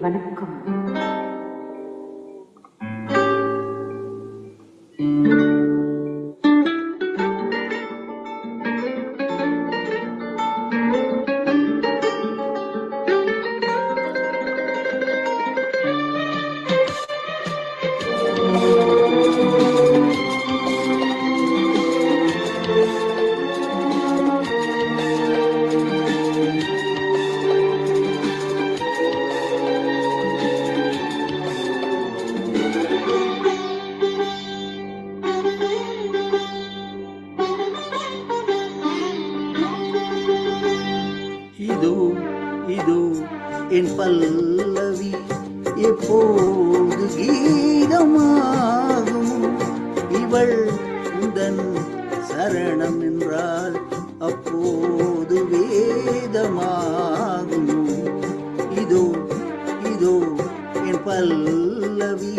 வணக்கம். என் பல்லவி எப்போது கீதமாகும்? இவள் உந்தன் சரணம் என்றால் அப்போது வேதமாகும். இதோ இதோ என் பல்லவி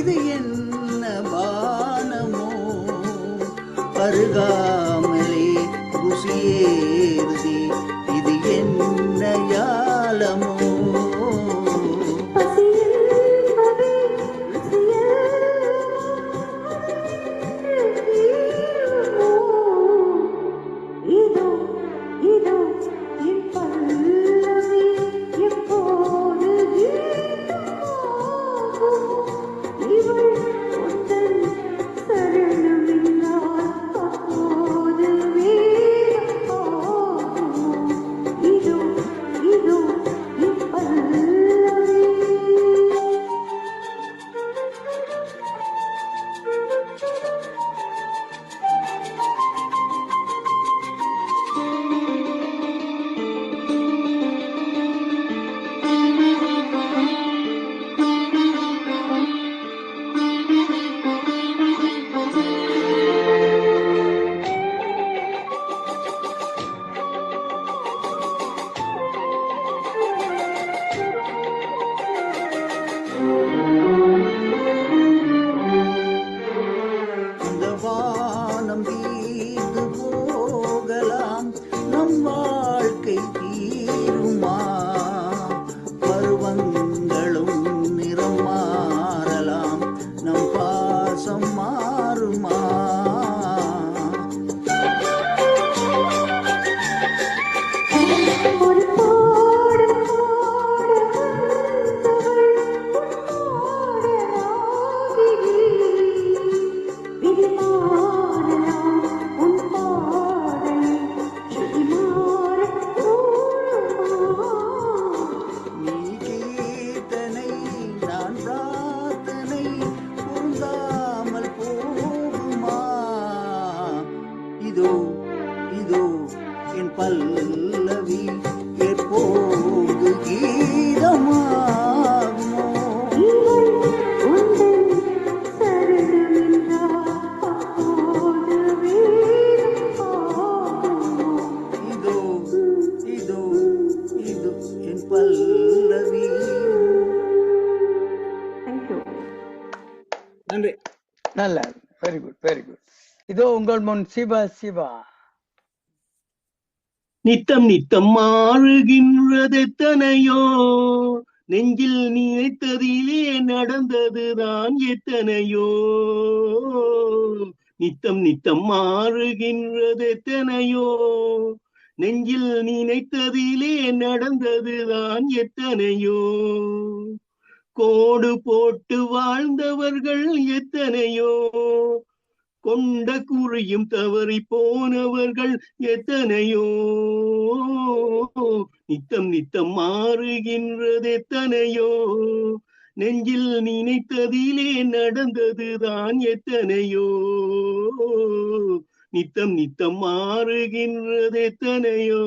இது என்ன பானமோ பருகாமலே பல்லவி எப்போது கீதமாகுமோ? இதோ இதோ இது என் பல்லவி Thank you. நன்றி நல்ல வெரி குட் வெரி குட் இதோ உங்கள் முன் சிவா சிவா நித்தம் நித்தம் மாறுகின்றதெத்தனையோ நெஞ்சில் நினைத்ததிலே நடந்ததுதான் எத்தனையோ. நித்தம் நித்தம் மாறுகின்றதெத்தனையோ நெஞ்சில் நினைத்ததிலே நடந்ததுதான் எத்தனையோ. கோடு போட்டு வாழ்ந்தவர்கள் எத்தனையோ. கொண்ட குறியும் தவறி போனவர்கள் எத்தனையோ? நித்தம் நித்தம் மாறுகின்றது எத்தனையோ? நெஞ்சில் நினைத்ததிலே நடந்ததுதான் எத்தனையோ? நித்தம் நித்தம் மாறுகின்றது எத்தனையோ?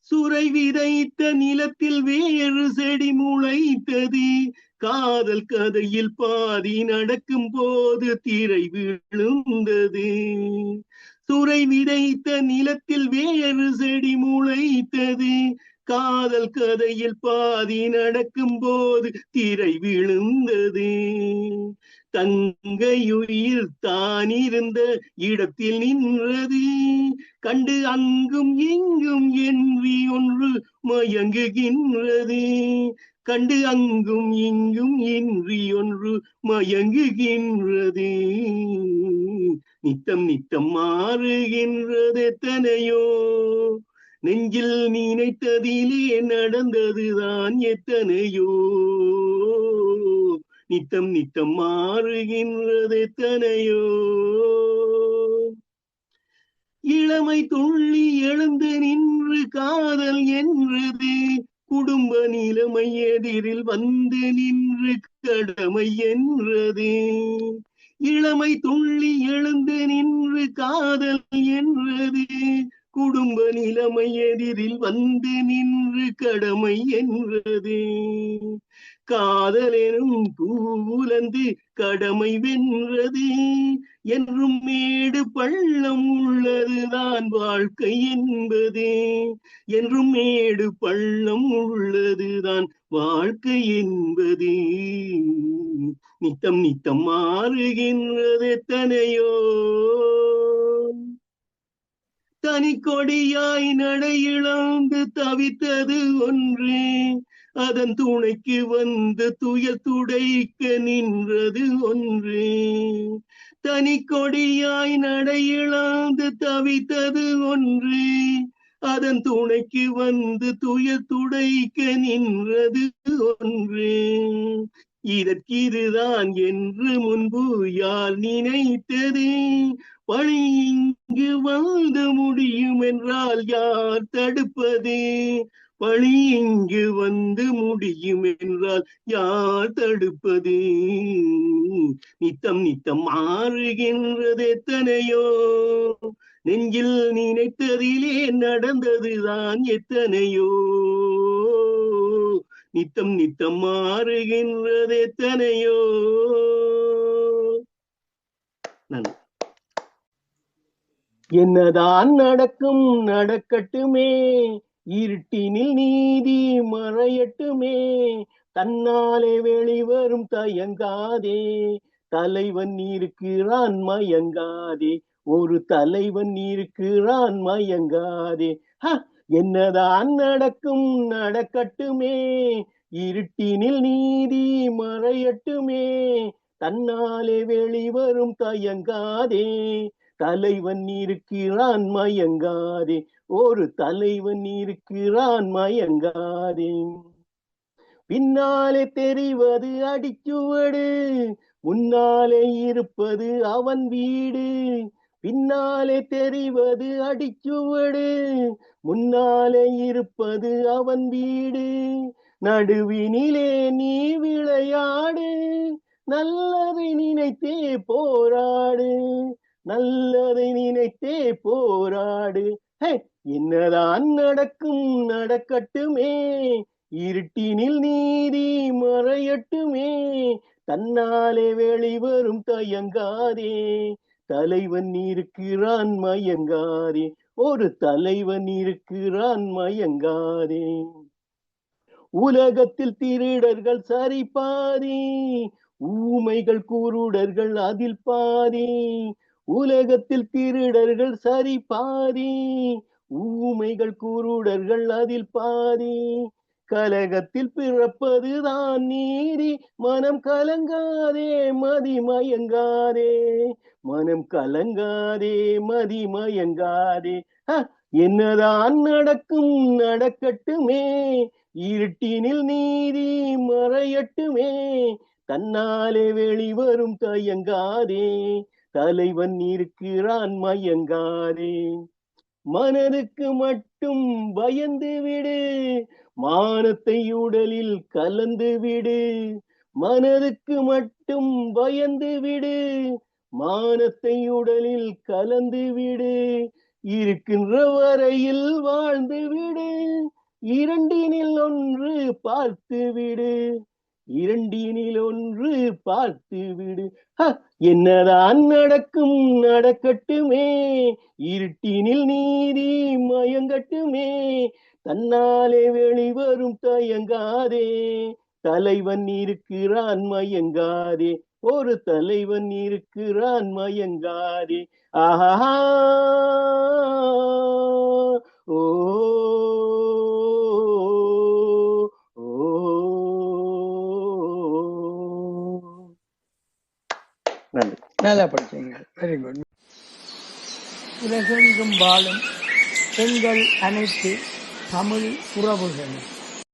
சுரை விதைத்த நிலத்தில் வேறு செடி முளைத்தது. காதல் கதையில் பாதி நடக்கும் போது திரை விழுந்தது. துறை விதைத்த நிலத்தில் வேறு செடி முளைத்தது. காதல் கதையில் பாதி நடக்கும் போது திரை விழுந்தது. தங்கையுயிர் தான் இருந்த இடத்தில் நின்றது. கண்டு அங்கும் இங்கும் என்றி ஒன்று மயங்குகின்றது. கண்டு அங்கும் இங்கும் இன்றி ஒன்று மயங்குகின்றது. நித்தம் நித்தம் மாறுகின்றது எத்தனையோ. நெஞ்சில் நினைத்ததிலே நடந்ததுதான் எத்தனையோ. நித்தம் நித்தம் மாறுகின்றது எத்தனையோ. இளமை துள்ளி எழுந்து நின்று காதல் என்றது. குடும்ப நிலைமை எதிரில் வந்து நின்று கடமை என்றது. இளமை துள்ளி எழுந்து நின்று காதல் என்றது. குடும்ப நிலைமை எதிரில் வந்து நின்று கடமை என்றது. காதலெனும் பூவுலந்து கடமை வென்றது. என்றும் மேடு பள்ளம் உள்ளதுதான் வாழ்க்கை என்பது. என்றும் மேடு பள்ளம் உள்ளதுதான் வாழ்க்கை என்பது. நித்தம் நித்தம் மாறுகின்றது எத்தனையோ. தனி கொடியாய் நடையிழந்து தவித்தது ஒன்று. அதன் துணைக்கு வந்து துயர் துடைக்க நின்றது ஒன்று. தனி கொடியாய் நடையிழந்து தவித்தது ஒன்று. அதன் துணைக்கு வந்து துயர் துடைக்க நின்றது ஒன்று. இதற்கிதுதான் என்று முன்பு யார் நினைத்தது? பழி இங்கு வந்து முடியும் என்றால் யார் தடுப்பது? பழி இங்கு வந்து முடியும் என்றால் யார் தடுப்பது? நித்தம் நித்தம் மாறுகின்றது எத்தனையோ? நெஞ்சில் நினைத்ததிலே நடந்ததுதான் எத்தனையோ? நித்தம் நித்தம் மாறுகின்றது எத்தனையோ. நன்றி. என்னதான் நடக்கும் நடக்கட்டுமே. இருட்டினில் நீதி மறையட்டுமே. தன்னாலே வெளிவரும் தயங்காதே. தலைவன் இருக்கிறான் மயங்காதே. ஒரு தலைவன் இருக்கிறான் மயங்காதே. ஹ! என்னதான் நடக்கும் நடக்கட்டுமே இருட்டினில் நீதி மறையட்டுமே தன்னாலே வெளிவரும் தயங்காதே தலைவன் இருக்கிறான் மயங்காதே ஒரு தலைவன் இருக்கிறான் மயங்காதே. பின்னாலே தெரிவது அடிச்சுவடு முன்னாலே இருப்பது அவன் வீடு பின்னாலே தெரிவது அடிச்சுவடு முன்னாலே இருப்பது அவன் வீடு. நடுவினிலே நீ விளையாடு நல்லதை நினைத்தே போராடு நல்லதை நினைத்தே போராடு. என்னதான் நடக்கும் நடக்கட்டுமே. இருட்டினில் நீதி மறையட்டுமே. தன்னாலே வெளிவரும் தயங்காதே. தலைவன் இருக்கிறான் மயங்காரே ஒரு தலைவன் இருக்கிறான் மயங்காரே உலகத்தில் திருடர்கள் சரி பாதி ஊமைகள் குருடர்கள் அதில் பாதி உலகத்தில் திருடர்கள் சரி பாதி ஊமைகள் குருடர்கள் அதில் பாதி கலகத்தில் பிறப்பதுதான் நீதி. மனம் கலங்காதே மதி மயங்காதே. மனம் கலங்காதே மதி மயங்காதே. என்னதான் நடக்கும் நடக்கட்டுமே. இருட்டினில் நீதி மறையட்டுமே. தன்னாலே வெளிவரும் தயங்காதே. தலைவன் இருக்கிறான் மயங்காதே. மனதுக்கு மட்டும் பயந்து விடு. மானத்தை உடலில் கலந்து விடு. மனதுக்கு மட்டும் பயந்து விடு. மானத்தை உடலில் கலந்து விடு. இருக்கின்ற வரையில் வாழ்ந்து விடு. இரண்டினில் ஒன்று பார்த்து விடு. இரண்டினில் ஒன்று பார்த்து விடு. என்னதான் நடக்கும் நடக்கட்டுமே. இருட்டினில் நீதி மயங்கட்டுமே. தன்னாலே வெளிவரும் தயங்காதே. தலைவன் இருக்கிறான் மயங்காதே. ஒரு தலைவன் இருக்கிறான் மயங்காதே. ஆஹா. நன்றி நல்லா படிச்சீங்க? வெரி குட் உலகெங்கும் வாழும் பெண்கள் அனைத்து தமிழ் உறவுகள்.